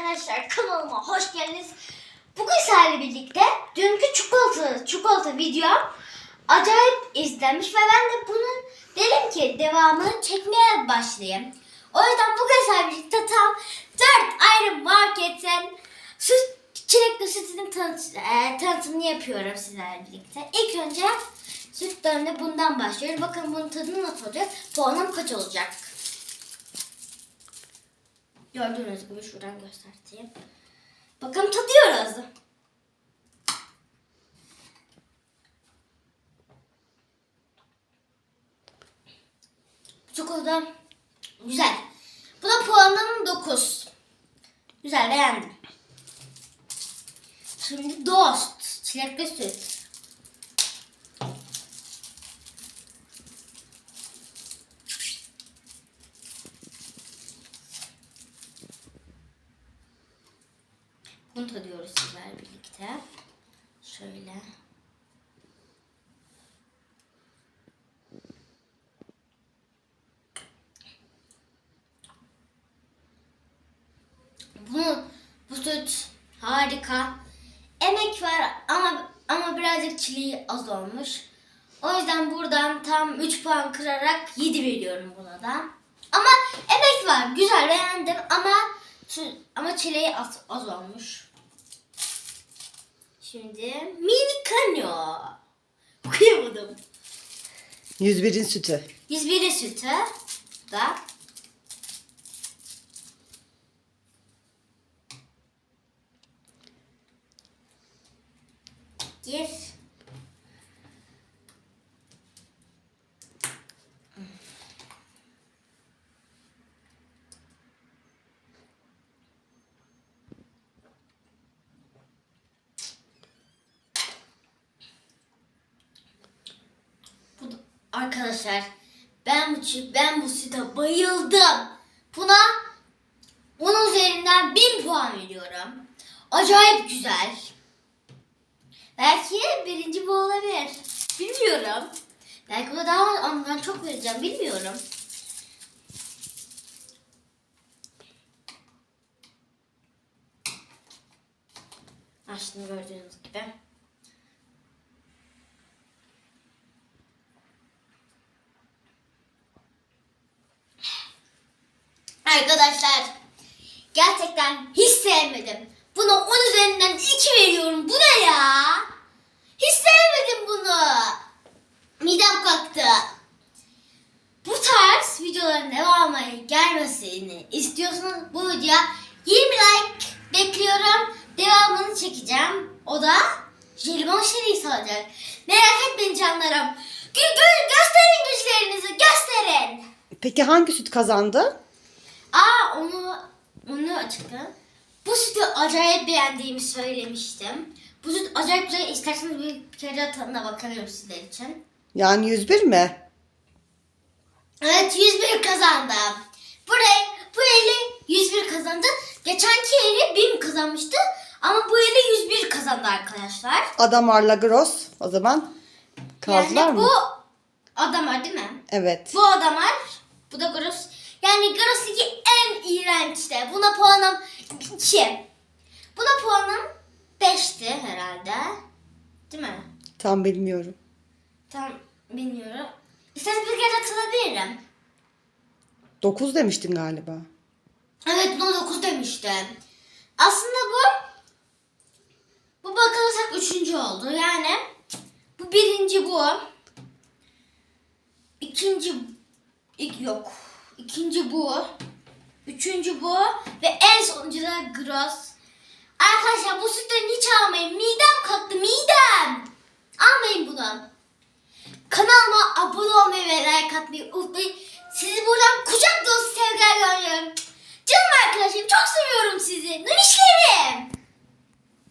arkadaşlar kanalıma hoş geldiniz. Bugün sizlerle birlikte dünkü çikolata, çikolata videom acayip izlenmiş ve ben de bunun dedim ki devamını çekmeye başlayayım. O yüzden bugün sizlerle birlikte tam 4 ayrı marketten süt, çilekli sütünün tanıt, e, tanıtımını yapıyorum sizlerle birlikte. İlk önce sütlerinde bundan başlıyoruz. Bakın bunun tadı nasıl olacak? Puanım kaç olacak? Gördüğünüz gibi şuradan göstereyim. Bakın tadıyoruz. Çikolata güzel. Bu da puanım 9. Güzel beğendim. Şimdi Dost çilekli süt. Bunu tadıyoruz sizlerle birlikte. Şöyle. Bu, bu süt harika. Emek var ama ama birazcık çileği az olmuş. O yüzden buradan tam 3 puan kırarak 7 veriyorum buna da. Ama emek var. Güzel beğendim ama ama çileği az, az olmuş. Şimdi mini kanyo. Okuyamadım. 101'in sütü. 101 sütü da Gir. Bu da- Arkadaşlar ben bu ben bu süte bayıldım. Buna onun üzerinden 1000 puan veriyorum. Acayip güzel. Belki birinci bu olabilir. Bilmiyorum. Belki ona daha ondan çok vereceğim. Bilmiyorum. Açtım gördüğünüz gibi. Arkadaşlar gerçekten hiç sevmedim. Buna 10 üzerinden 2 veriyorum. Bu ne ya? Hiç sevmedim bunu. Midem kalktı. Bu tarz videoların devamı gelmesini istiyorsanız bu videoya 20 like bekliyorum. Devamını çekeceğim. O da jelibon serisi olacak. Merak etmeyin canlarım. Gö- gö- gösterin güçlerinizi gösterin. Peki hangi süt kazandı? Aa onu onu açıkla. Bu sütü acayip beğendiğimi söylemiştim. Bu süt acayip güzel. İsterseniz bir, kere daha tadına bakabilirim sizler için. Yani 101 mi? Evet 101 kazandım. Burayı bu eli 101 kazandı. Geçenki eli 1000 kazanmıştı. Ama bu eli 101 kazandı arkadaşlar. Adamarla Gross o zaman kazdılar yani mı? bu adamlar değil mi? Evet. Bu adamlar, bu da Gross. Yani Gross 2 en iğrençti. Buna puanım 2. Buna puanım 5'ti herhalde. Değil mi? Tam bilmiyorum. Tam bilmiyorum. İsterseniz bir kere hatırlayabilirim. 9 demiştin galiba. Evet buna 9 demiştim. Aslında bu bu bakılırsak üçüncü oldu. Yani bu birinci bu. İkinci ilk yok. İkinci bu. Üçüncü bu. Ve en sonuncu da Gross. Arkadaşlar bu sütten hiç almayın. Midem kalktı midem. Almayın bunu. Kanalıma abone olmayı ve like atmayı unutmayın.